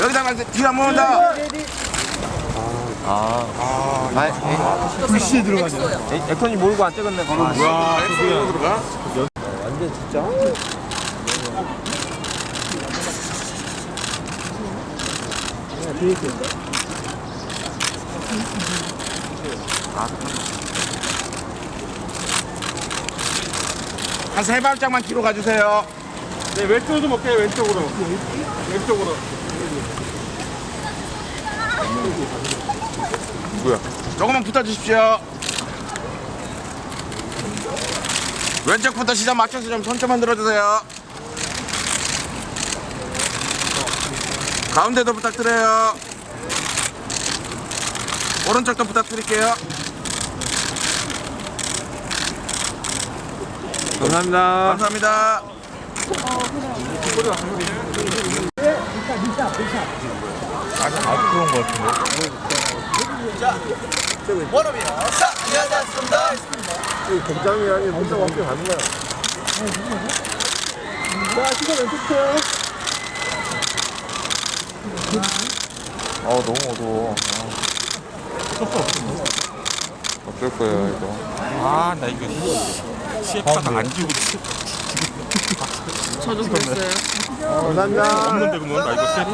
여기다가 뒤에 한번 온다. 아, 글씨 들어가죠. 에- 액션이 모르고 안 찍었네. 아, 와, 엑소로 들어가? 완전 진짜. 한세 발짝만 뒤로 가주세요. 네, 왼쪽으로 좀 올게요, 왼쪽으로. 왼쪽으로. 조금만 붙어주십시오. 왼쪽부터 시작 맞춰서 좀 손 좀 흔들어 주세요. 가운데도 부탁드려요. 오른쪽도 부탁드릴게요. 감사합니다. 감사합니다. 공장이라니 혼자 밖에 가는 거야. 아 너무 어두워. 아. 어쩔 거야 이거. 아, 나 이거 CF가 안 지우고 저도 그랬어요. 감사합니다. 없는데 그러면 나 이거 CF?